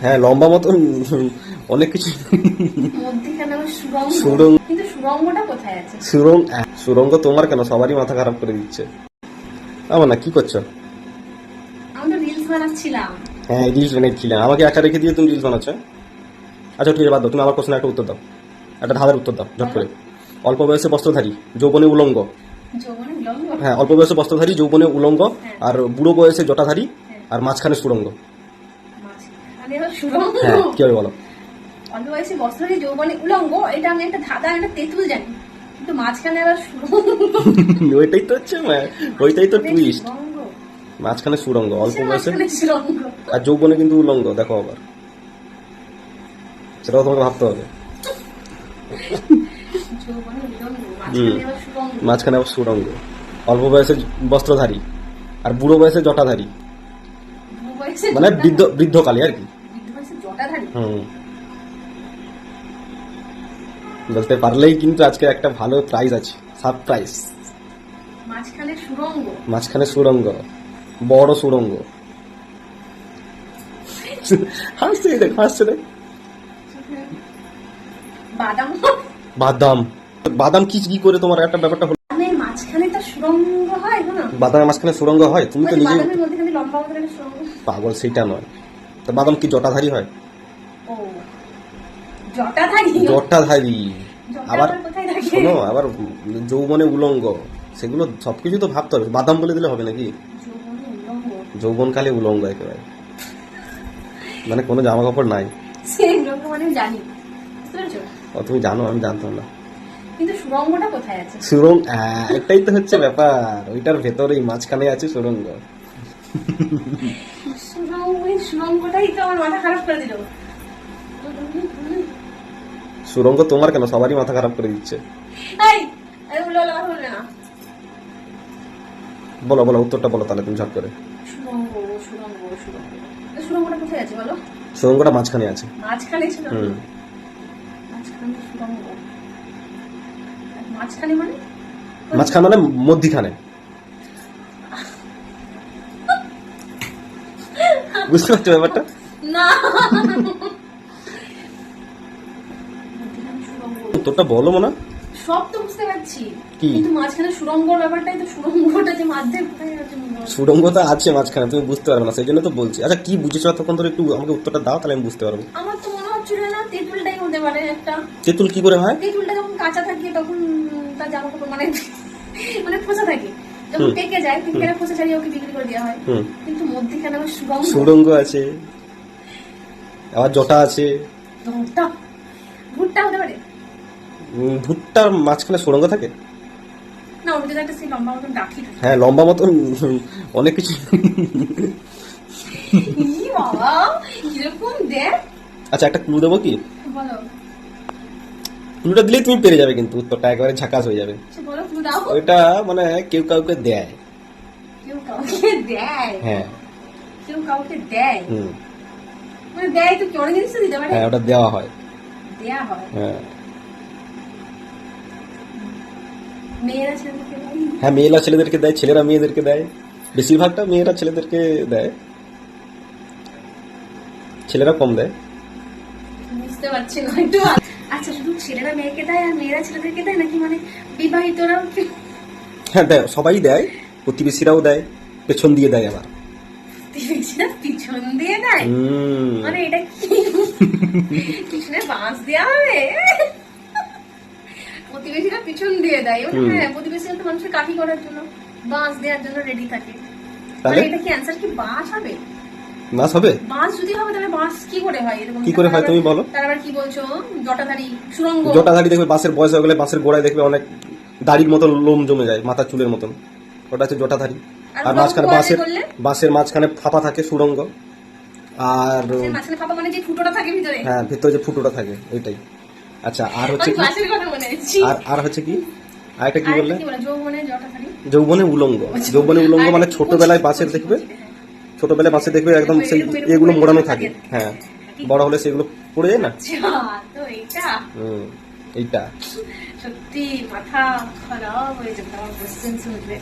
হ্যাঁ লম্বা মতন অনেক কিছু। সুরঙ্গ। সুরঙ্গ। সুরঙ্গ তোমার কেন? সবারই মাথা খারাপ করে দিচ্ছে। আমার না কি করছ? হ্যাঁ রিলস বানাচ্ছিলাম। আমাকে একা রেখে দিয়ে তুমি রিলস বানাচ্ছ। আচ্ছা ঠিক আছে বাদ দাও। তুমি আমার প্রশ্নের একটা উত্তর দাও। একটা ধাঁধার উত্তর দাও ঝট করে। অল্প বয়সে বস্ত্রধারী যৌবনে উলঙ্গ। হ্যাঁ অল্প বয়সে বস্ত্রধারী যৌবনে উলঙ্গ। আর বুড়ো বয়সে জটাধারী। আর মাঝখানে সুরঙ্গ। হ্যাঁ কি হবে বলো? অল্প বয়সী বস্ত্রী যৌবনে উলঙ্গ এটা আমি একটা ধাঁধা একটা তেঁতুল জানি। কিন্তু মাঝখানে আবার সুরঙ্গ। ওইটাই তো হচ্ছে ওইটাই তো টুইস্ট মাঝখানে সুরঙ্গ অল্প বয়সে। আর যৌবনে কিন্তু উলঙ্গ দেখো আবার। সেটাও তোমাকে ভাবতে হবে। মাঝখানে আবার সুরঙ্গ। অল্প বয়সে বস্ত্রধারী আর বুড়ো বয়সে জটাধারী। মানে বৃদ্ধ বৃদ্ধকালে আর কি বৃদ্ধ বয়সে জটাধারী হুম বলতে পারলেই কিন্তু আজকে একটা ভালো প্রাইজ আছে সারপ্রাইজ মাঝখানে সুরঙ্গ। মাঝখানে সুরঙ্গ বড় সুরঙ্গ। হাসছে দেখ হাসছে দেখ বাদাম। বাদাম। বাদাম কি কি করে তোমার? একটা ব্যাপারটা হলো বাদামের মাঝখানে তো সুরঙ্গ হয় না? বাদামের মাঝখানে সুরঙ্গ হয় তুমি তো ওই নিজে বাদামের মধ্যে কিন্তু লম্বা একটা সুরঙ্গ। পাগল সেটা নয়। তো বাদাম কি জটাধারী হয়? ও জটাধারী? জটাধারী। আবার? শোনো আবার যৌবনে উলঙ্গ। সেগুলো সবকিছু তো ভাবতে হবে। বাদাম বলে দিলে হবে নাকি? যৌবনকালে উলঙ্গ একেবারে। মানে কোনো জামা কাপড় নাই মানে জানি। ও তুমি জানো আমি জানতাম না। কিন্তু সুরঙ্গটা কোথায় আছে? সুরঙ্গ এটাই তো হচ্ছে ব্যাপার। ওইটার ভেতরেই মাঝখানে আছে সুরঙ্গ। সুরঙ্গ সুরঙ্গটাই তো আমার মাথা খারাপ করে দিল। সুরঙ্গ তোমার কেন? সবারই মাথা খারাপ করে দিচ্ছে। বলো বলো উত্তরটা বলো তাহলে তুমি ঝট করে। সুরঙ্গটা মাঝখানে আছে। মাঝখানে মাঝখানে সুরঙ্গ। মাঝখানে মানে? মাঝখানে মানে মধ্যিখানে। বুঝতে পারছ ব্যাপারটা? না। উত্তরটা বলো মনে। সব তো বুঝতে পারছি। কি? কিন্তু মাঝখানে সুরঙ্গ ব্যাপারটাই তো সুরঙ্গটা যে মাঝে। সুরঙ্গ তো আছে মাঝখানে তুমি বুঝতে পারবে না সেই জন্য তো বলছি। আচ্ছা কি বুঝেছ তখন ধরে একটু আমাকে উত্তরটা দাও তাহলে আমি বুঝতে পারব। আমার তো মনে হচ্ছিল না তেঁতুলটাই হতে পারে একটা। তেঁতুল কি করে হয়? তেঁতুলটা যখন কাঁচা থাকে তখন তার জামা কাপড় মানে মানে খোসা থাকে। যখন। পেকে যায় পেকে খোসা ছাড়িয়ে ওকে বিক্রি করে দেওয়া হয়। কিন্তু মধ্যখানে আবার সুরঙ্গ সুরঙ্গ আছে। আবার জটা আছে। ভুট্টা ভুট্টা হতে পারে। ভুট্টার মাঝখানে সুরঙ্গ থাকে? হ্যাঁ লম্বা মতন অনেক কিছু। আচ্ছা একটা ক্লু দেবো কি? ক্লুটা দিলেই তুমি পেরে যাবে কিন্তু উত্তরটা একেবারে ঝাকাস হয়ে যাবে। দাও। ওইটা মানে কেউ কাউকে দেয়। কেউ কাউকে দেয়? হ্যাঁ। কেউ কাউকে দেয়? হুম। মানে দেয় তো কি? অনেক জিনিস দিতে পারে। হ্যাঁ ওটা দেওয়া হয়। দেয়া হয়। হ্যাঁ। হ্যাঁ মেয়েরা ছেলেদেরকে দেয় ছেলেরা মেয়েদেরকে দেয়। বেশিরভাগটা মেয়েরা ছেলেদেরকে দেয়। ছেলেরা কম দেয়। বুঝতে পারছি না একটু আচ্ছা শুধু ছেলেরা মেয়েকে দেয় আর মেয়েরা ছেলেদেরকে দেয় নাকি মানে বিবাহিতরাও হ্যাঁ দেয় সবাই দেয় প্রতিবেশীরাও দেয় পেছন দিয়ে দেয় আবার। প্রতিবেশীরা পিছন দিয়ে দেয়? মানে এটা কি? পিছনে বাঁশ দেওয়া হবে? প্রতিবেশীরা পিছন দিয়ে দেয়। মানে হ্যাঁ প্রতিবেশীরা তো মানুষের কাঠি করার জন্য বাঁশ দেওয়ার জন্য রেডি থাকে। তাহলে? এটা কি অ্যান্সার কি বাঁশ হবে? হবে? যদি হবে তাহলে কি করে হয়? এরকম কি করে হয় তুমি বলো? তার আবার কি বলছো? জটাধারী সুরঙ্গ। জটাধারী দেখবে বাঁশের বয়স হয়ে গেলে বাঁশের গোড়ায় দেখবে অনেক দাড়ির মতো লোম জমে যায় মাথার চুলের মতন। ওটা হচ্ছে জটাধারী। আর মাঝখানে বাঁশের বাঁশের মাঝখানে ফাঁপা থাকে সুরঙ্গ। আর মাঝখানে ফাঁপা মানে যে ফুটোটা থাকে ভিতরে? হ্যাঁ ভেতরে যে ফুটোটা থাকে ওইটাই। আচ্ছা আর হচ্ছে কি? আর আর হচ্ছে কি? আর একটা কি বললে যৌবনে উলঙ্গ। যৌবনে উলঙ্গ মানে কি ছোটবেলায় কচি, দেখবে। ছোটবেলায় বাঁশের দেখবে একদম সেই এগুলো মোড়ানো থাকে। হ্যাঁ। বড় হলে সেগুলো পড়ে যায় না? আচ্ছা এইটা। সত্যি মাথা খারাপ হয়ে যেত আমার কোশ্চেন শুনলে